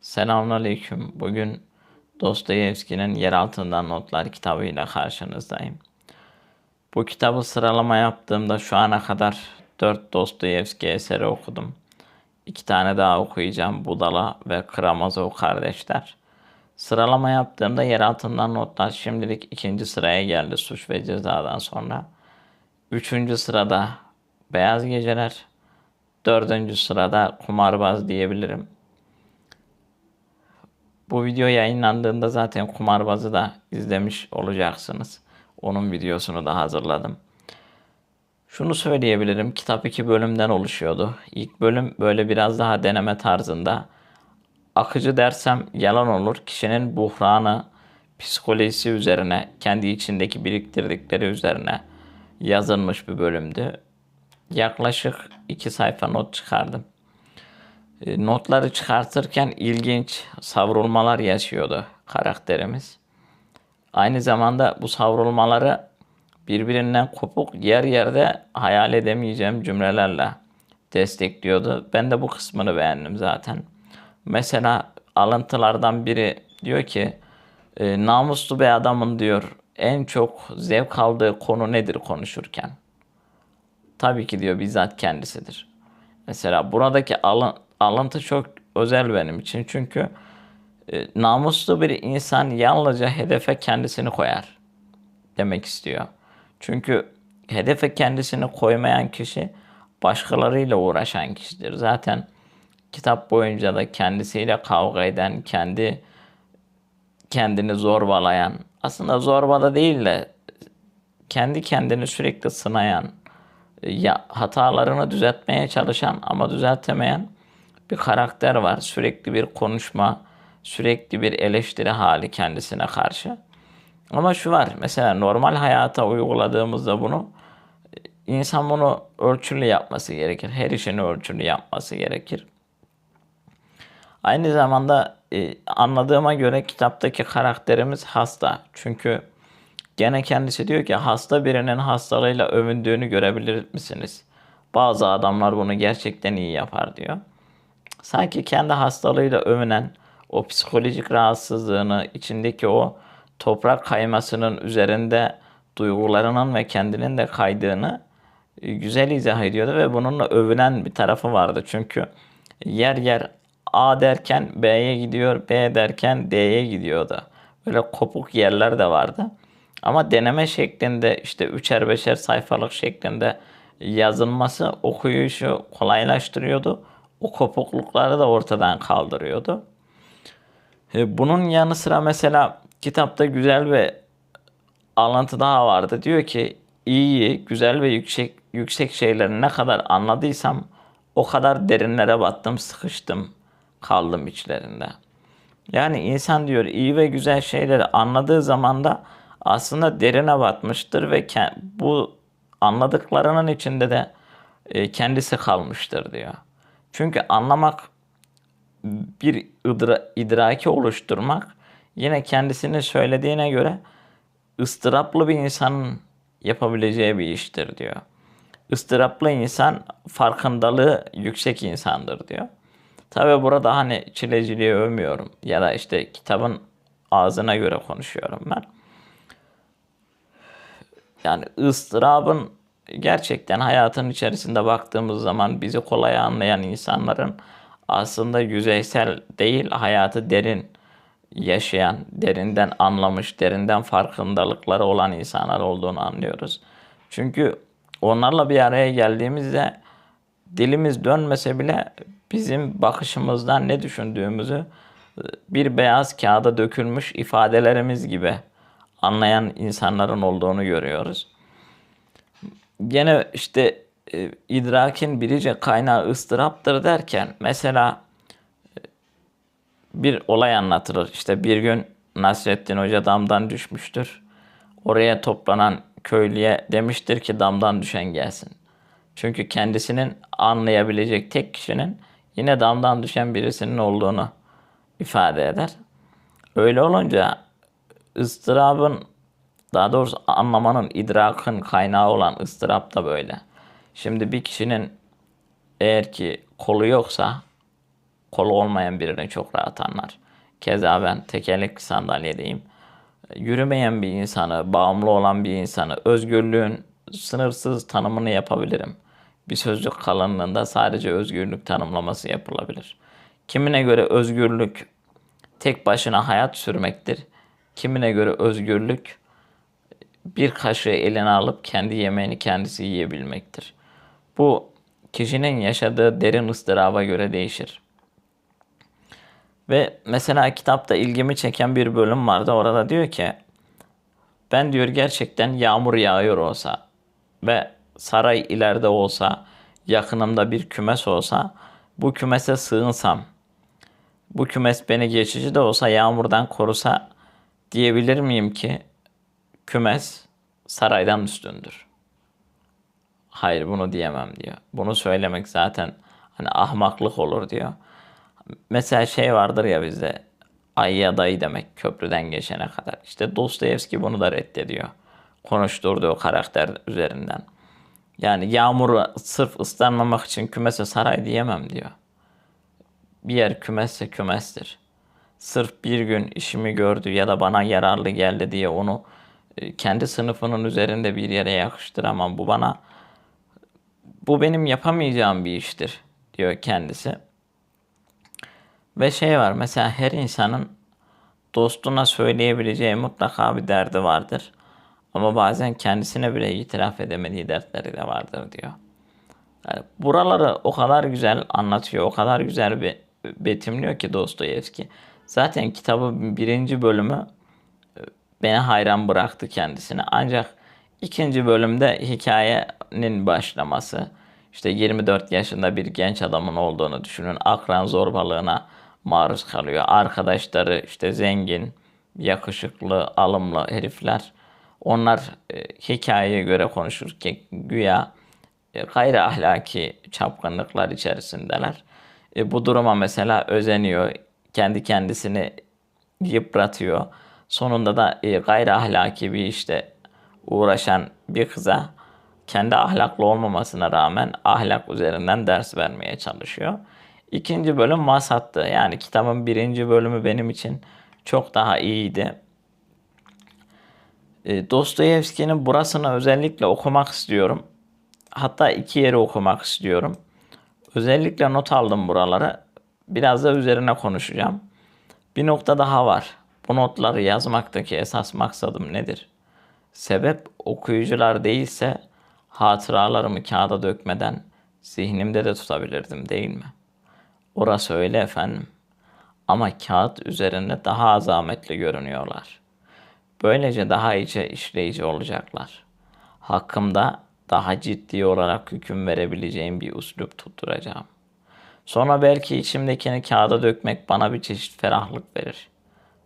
Selamünaleyküm. Bugün Dostoyevski'nin Yer Altından Notlar kitabıyla karşınızdayım. Bu kitabı sıralama yaptığımda şu ana kadar 4 Dostoyevski eseri okudum. İki tane daha okuyacağım. Budala ve Karamazov kardeşler. Sıralama yaptığımda Yer Altından Notlar şimdilik ikinci sıraya geldi Suç ve Cezadan sonra. Üçüncü sırada Beyaz Geceler. Dördüncü sırada Kumarbaz diyebilirim. Bu video yayınlandığında zaten Kumarbaz'ı da izlemiş olacaksınız. Onun videosunu da hazırladım. Şunu söyleyebilirim. Kitap iki bölümden oluşuyordu. İlk bölüm böyle biraz daha deneme tarzında. Akıcı dersem yalan olur. Kişinin buhranı, psikolojisi üzerine, kendi içindeki biriktirdikleri üzerine yazılmış bir bölümdü. Yaklaşık iki sayfa not çıkardım. E, Notları çıkartırken ilginç savrulmalar yaşıyordu karakterimiz. Aynı zamanda bu savrulmaları birbirinden kopuk yer yerde hayal edemeyeceğim cümlelerle destekliyordu. Ben de bu kısmını beğendim zaten. Mesela alıntılardan biri diyor ki e, namuslu bir adamın diyor en çok zevk aldığı konu nedir konuşurken? Tabii ki diyor bizzat kendisidir. Mesela buradaki alın, alıntı çok özel benim için. Çünkü e, namuslu bir insan yalnızca hedefe kendisini koyar demek istiyor. Çünkü hedefe kendisini koymayan kişi başkalarıyla uğraşan kişidir. Zaten kitap boyunca da kendisiyle kavga eden, kendi kendini zorbalayan, aslında zorbada değil de kendi kendini sürekli sınayan, ya hatalarını düzeltmeye çalışan ama düzeltemeyen bir karakter var. Sürekli bir konuşma, sürekli bir eleştiri hali kendisine karşı. Ama şu var, mesela normal hayata uyguladığımızda bunu insan bunu ölçülü yapması gerekir. Her işini ölçülü yapması gerekir. Aynı zamanda e, anladığıma göre kitaptaki karakterimiz hasta. Çünkü gene kendisi diyor ki hasta birinin hastalığıyla övündüğünü görebilir misiniz? Bazı adamlar bunu gerçekten iyi yapar diyor. Sanki kendi hastalığıyla övünen o psikolojik rahatsızlığını, içindeki o toprak kaymasının üzerinde duygularının ve kendinin de kaydığını e, güzel izah ediyordu ve bununla övünen bir tarafı vardı. Çünkü yer yer A derken B'ye gidiyor, B derken D'ye gidiyordu. Böyle kopuk yerler de vardı. Ama deneme şeklinde işte üçer beşer sayfalık şeklinde yazılması okuyuşu kolaylaştırıyordu. O kopuklukları da ortadan kaldırıyordu. E, bunun yanı sıra mesela kitapta güzel bir alıntı daha vardı. Diyor ki iyi, güzel ve yüksek yüksek şeyleri ne kadar anladıysam o kadar derinlere battım, sıkıştım, kaldım içlerinde. Yani insan diyor iyi ve güzel şeyleri anladığı zaman da aslında derine batmıştır ve bu anladıklarının içinde de e, kendisi kalmıştır diyor. Çünkü anlamak bir idra, idraki oluşturmak yine kendisini söylediğine göre ıstıraplı bir insanın yapabileceği bir iştir diyor. Istıraplı insan farkındalığı yüksek insandır diyor. Tabi burada hani çileciliği övmüyorum ya da işte kitabın ağzına göre konuşuyorum ben. Yani ıstırabın gerçekten hayatın içerisinde baktığımız zaman bizi kolay anlayan insanların aslında yüzeysel değil hayatı derin yaşayan, derinden anlamış, derinden farkındalıkları olan insanlar olduğunu anlıyoruz. Çünkü onlarla bir araya geldiğimizde dilimiz dönmese bile bizim bakışımızdan ne düşündüğümüzü bir beyaz kağıda dökülmüş ifadelerimiz gibi anlayan insanların olduğunu görüyoruz. Gene işte e, idrakin birice kaynağı ıstıraptır derken mesela e, bir olay anlatılır. İşte bir gün Nasrettin Hoca damdan düşmüştür. Oraya toplanan köylüye demiştir ki damdan düşen gelsin. Çünkü kendisinin anlayabilecek tek kişinin yine damdan düşen birisinin olduğunu ifade eder. Öyle olunca ıstırabın daha doğrusu anlamanın, idrakın kaynağı olan ıstırap da böyle. Şimdi bir kişinin eğer ki kolu yoksa kolu olmayan birini çok rahat anlar. Keza ben tekerlekli sandalyedeyim. Yürümeyen bir insanı, bağımlı olan bir insanı, özgürlüğün sınırsız tanımını yapabilirim. Bir sözcük kalınlığında sadece özgürlük tanımlaması yapılabilir. Kimine göre özgürlük tek başına hayat sürmektir. Kimine göre özgürlük bir kaşığı eline alıp kendi yemeğini kendisi yiyebilmektir. Bu kişinin yaşadığı derin ıstıraba göre değişir. Ve mesela kitapta ilgimi çeken bir bölüm vardı. Orada diyor ki ben diyor gerçekten yağmur yağıyor olsa ve saray ileride olsa, yakınımda bir kümes olsa, bu kümese sığınsam, bu kümes beni geçici de olsa yağmurdan korusa diyebilir miyim ki kümes saraydan üstündür? Hayır bunu diyemem diyor. Bunu söylemek zaten hani ahmaklık olur diyor. Mesela şey vardır ya bizde ayıya dayı demek köprüden geçene kadar. İşte Dostoyevski bunu da reddediyor. Konuşturduğu karakter üzerinden. Yani yağmuru sırf ıslanmamak için kümese saray diyemem diyor. Bir yer kümesse kümestir. Sırf bir gün işimi gördü ya da bana yararlı geldi diye onu kendi sınıfının üzerinde bir yere yakıştıramam. Bu bana bu benim yapamayacağım bir iştir diyor kendisi. Ve şey var mesela her insanın dostuna söyleyebileceği mutlaka bir derdi vardır. Ama bazen kendisine bile itiraf edemediği dertleri de vardır diyor. Yani buraları o kadar güzel anlatıyor, o kadar güzel bir betimliyor ki Dostoyevski. Zaten kitabın birinci bölümü e, beni hayran bıraktı kendisine. Ancak ikinci bölümde hikayenin başlaması, işte 24 yaşında bir genç adamın olduğunu düşünün. Akran zorbalığına maruz kalıyor. Arkadaşları işte zengin, yakışıklı, alımlı herifler. Onlar e, hikayeye göre konuşur ki güya e, gayri ahlaki çapkınlıklar içerisindeler. E, bu duruma mesela özeniyor. Kendi kendisini yıpratıyor. Sonunda da e, gayri ahlaki bir işte uğraşan bir kıza kendi ahlaklı olmamasına rağmen ahlak üzerinden ders vermeye çalışıyor. İkinci bölüm vasattı. Yani kitabın birinci bölümü benim için çok daha iyiydi. E, Dostoyevski'nin burasını özellikle okumak istiyorum. Hatta iki yeri okumak istiyorum. Özellikle not aldım buralara. Biraz da üzerine konuşacağım. Bir nokta daha var. Bu notları yazmaktaki esas maksadım nedir? Sebep okuyucular değilse hatıralarımı kağıda dökmeden zihnimde de tutabilirdim değil mi? Orası öyle efendim. Ama kağıt üzerinde daha azametli görünüyorlar. Böylece daha iyice işleyici olacaklar. Hakkımda daha ciddi olarak hüküm verebileceğim bir üslup tutturacağım. Sonra belki içimdekini kağıda dökmek bana bir çeşit ferahlık verir.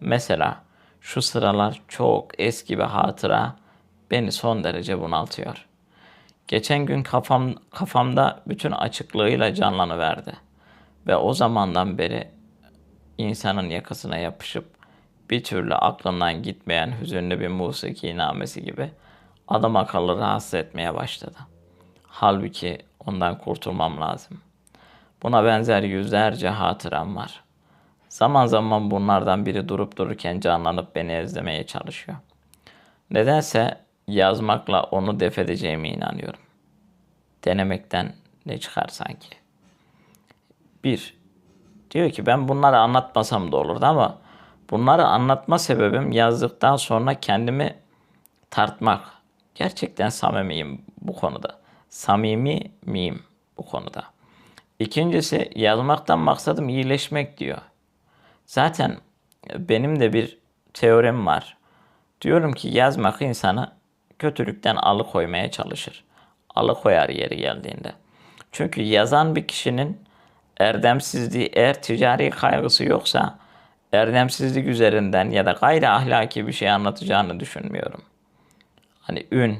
Mesela şu sıralar çok eski bir hatıra beni son derece bunaltıyor. Geçen gün kafam kafamda bütün açıklığıyla canlanıverdi ve o zamandan beri insanın yakasına yapışıp bir türlü aklından gitmeyen hüzünlü bir musiki namesi gibi adam akıllı rahatsız etmeye başladı. Halbuki ondan kurtulmam lazım. Buna benzer yüzlerce hatıram var. Zaman zaman bunlardan biri durup dururken canlanıp beni ezlemeye çalışıyor. Nedense yazmakla onu def edeceğime inanıyorum. Denemekten ne çıkar sanki? Bir, diyor ki ben bunları anlatmasam da olurdu ama bunları anlatma sebebim yazdıktan sonra kendimi tartmak. Gerçekten samimiyim bu konuda. Samimi miyim bu konuda? İkincisi yazmaktan maksadım iyileşmek diyor. Zaten benim de bir teorim var. Diyorum ki yazmak insanı kötülükten alıkoymaya çalışır. Alıkoyar yeri geldiğinde. Çünkü yazan bir kişinin erdemsizliği eğer ticari kaygısı yoksa erdemsizlik üzerinden ya da gayri ahlaki bir şey anlatacağını düşünmüyorum. Hani ün,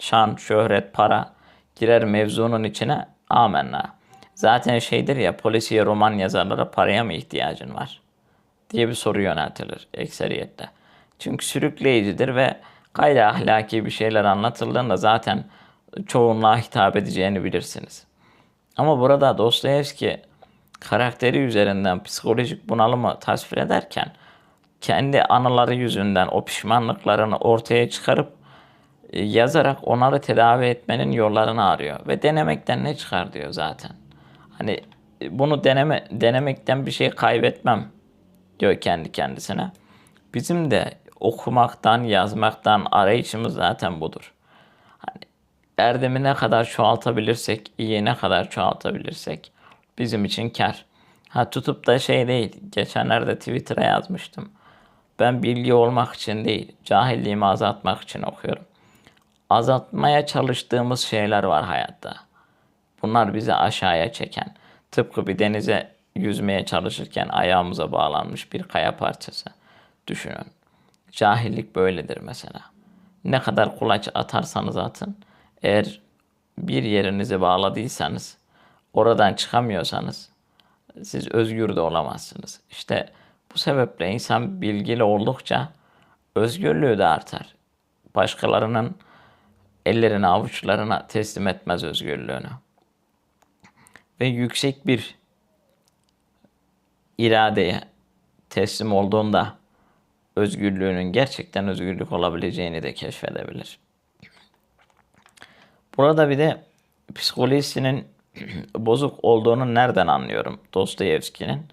şan, şöhret, para girer mevzunun içine amenna. Zaten şeydir ya polisiye roman yazarlara paraya mı ihtiyacın var? Diye bir soru yöneltilir ekseriyette. Çünkü sürükleyicidir ve gayri ahlaki bir şeyler anlatıldığında zaten çoğunluğa hitap edeceğini bilirsiniz. Ama burada Dostoyevski karakteri üzerinden psikolojik bunalımı tasvir ederken kendi anıları yüzünden o pişmanlıklarını ortaya çıkarıp e, yazarak onları tedavi etmenin yollarını arıyor ve denemekten ne çıkar diyor zaten. Hani e, bunu deneme denemekten bir şey kaybetmem diyor kendi kendisine. Bizim de okumaktan, yazmaktan arayışımız zaten budur. Hani erdemi ne kadar çoğaltabilirsek, iyi ne kadar çoğaltabilirsek bizim için kar. Ha tutup da şey değil, geçenlerde Twitter'a yazmıştım. Ben bilgi olmak için değil, cahilliğimi azaltmak için okuyorum. Azaltmaya çalıştığımız şeyler var hayatta. Bunlar bizi aşağıya çeken, tıpkı bir denize yüzmeye çalışırken ayağımıza bağlanmış bir kaya parçası. Düşünün. Cahillik böyledir mesela. Ne kadar kulaç atarsanız atın, eğer bir yerinizi bağladıysanız, oradan çıkamıyorsanız, siz özgür de olamazsınız. İşte bu sebeple insan bilgili oldukça özgürlüğü de artar. Başkalarının ellerine avuçlarına teslim etmez özgürlüğünü. Ve yüksek bir iradeye teslim olduğunda özgürlüğünün gerçekten özgürlük olabileceğini de keşfedebilir. Burada bir de psikolojisinin bozuk olduğunu nereden anlıyorum Dostoyevski'nin?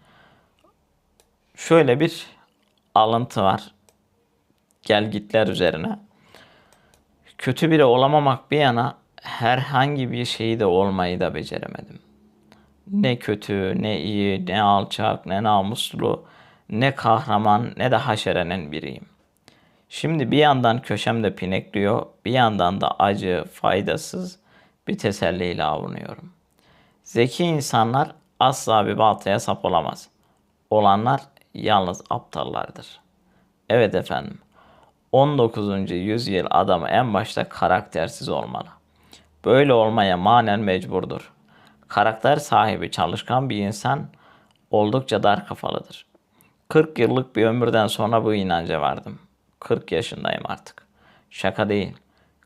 Şöyle bir alıntı var. Gelgitler üzerine. Kötü biri olamamak bir yana herhangi bir şeyi de olmayı da beceremedim. Ne kötü, ne iyi, ne alçak, ne namuslu, ne kahraman, ne de haşerenin biriyim. Şimdi bir yandan köşemde pinekliyor, bir yandan da acı, faydasız bir teselliyle avunuyorum. Zeki insanlar asla bir baltaya sap olamaz. Olanlar yalnız aptallardır. Evet efendim. 19. yüzyıl adamı en başta karaktersiz olmalı. Böyle olmaya manen mecburdur. Karakter sahibi çalışkan bir insan oldukça dar kafalıdır. 40 yıllık bir ömürden sonra bu inanca vardım. 40 yaşındayım artık. Şaka değil.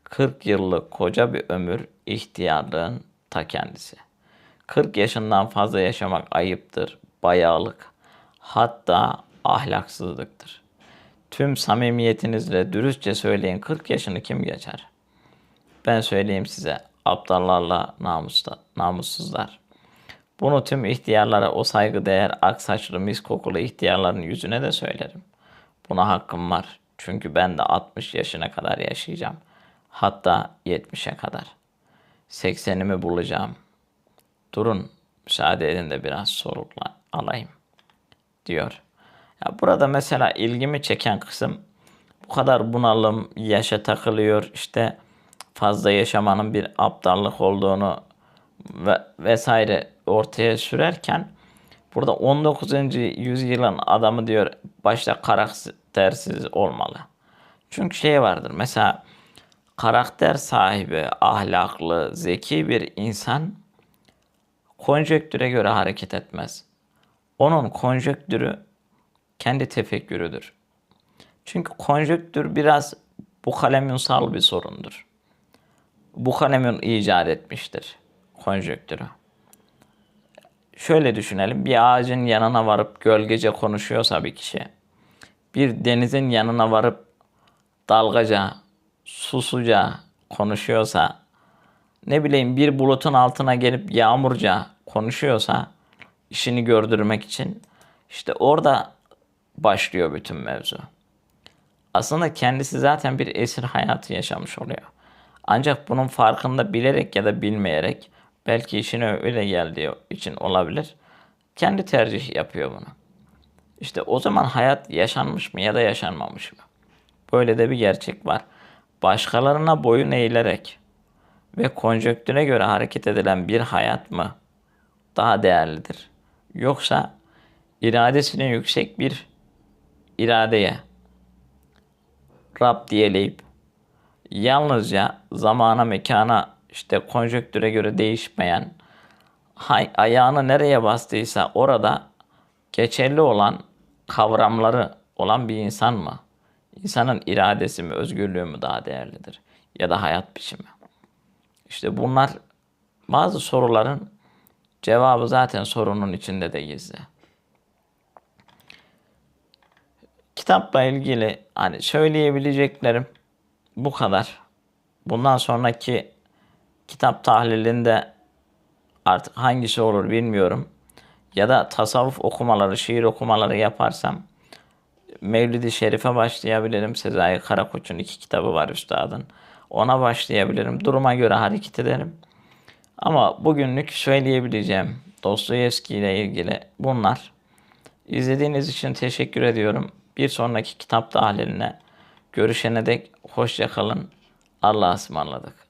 40 yıllık koca bir ömür ihtiyarlığın ta kendisi. 40 yaşından fazla yaşamak ayıptır, bayağılık, hatta ahlaksızlıktır. Tüm samimiyetinizle dürüstçe söyleyin 40 yaşını kim geçer? Ben söyleyeyim size aptallarla namusda, namussuzlar. Bunu tüm ihtiyarlara o saygı değer ak saçlı mis kokulu ihtiyarların yüzüne de söylerim. Buna hakkım var. Çünkü ben de 60 yaşına kadar yaşayacağım. Hatta 70'e kadar. 80'imi bulacağım. Durun müsaade edin de biraz solukla alayım diyor. Ya burada mesela ilgimi çeken kısım bu kadar bunalım, yaşa takılıyor, işte fazla yaşamanın bir aptallık olduğunu ve vesaire ortaya sürerken burada 19. yüzyılın adamı diyor başta karaktersiz olmalı. Çünkü şey vardır mesela karakter sahibi, ahlaklı, zeki bir insan konjektüre göre hareket etmez. Onun konjektürü kendi tefekkürüdür. Çünkü konjektür biraz bu kalemünsal bir sorundur. Bu kalemin icat etmiştir konjektürü. Şöyle düşünelim. Bir ağacın yanına varıp gölgece konuşuyorsa bir kişi, bir denizin yanına varıp dalgaca, susuca konuşuyorsa, ne bileyim bir bulutun altına gelip yağmurca konuşuyorsa işini gördürmek için işte orada başlıyor bütün mevzu. Aslında kendisi zaten bir esir hayatı yaşamış oluyor. Ancak bunun farkında bilerek ya da bilmeyerek belki işine öyle geldiği için olabilir. Kendi tercih yapıyor bunu. İşte o zaman hayat yaşanmış mı ya da yaşanmamış mı? Böyle de bir gerçek var. Başkalarına boyun eğilerek ve konjöktüre göre hareket edilen bir hayat mı daha değerlidir? Yoksa iradesine yüksek bir iradeye Rab diyeleyip yalnızca zamana mekana işte konjöktüre göre değişmeyen ayağını nereye bastıysa orada geçerli olan kavramları olan bir insan mı? İnsanın iradesi mi, özgürlüğü mü daha değerlidir? Ya da hayat biçimi. İşte bunlar bazı soruların Cevabı zaten sorunun içinde de gizli. Kitapla ilgili hani söyleyebileceklerim bu kadar. Bundan sonraki kitap tahlilinde artık hangisi olur bilmiyorum. Ya da tasavvuf okumaları, şiir okumaları yaparsam Mevlid-i Şerif'e başlayabilirim. Sezai Karakoç'un iki kitabı var üstadın. Ona başlayabilirim. Duruma göre hareket ederim. Ama bugünlük söyleyebileceğim Dostoyevski ile ilgili bunlar. İzlediğiniz için teşekkür ediyorum. Bir sonraki kitap tahliline görüşene dek hoşça kalın. Allah'a ısmarladık.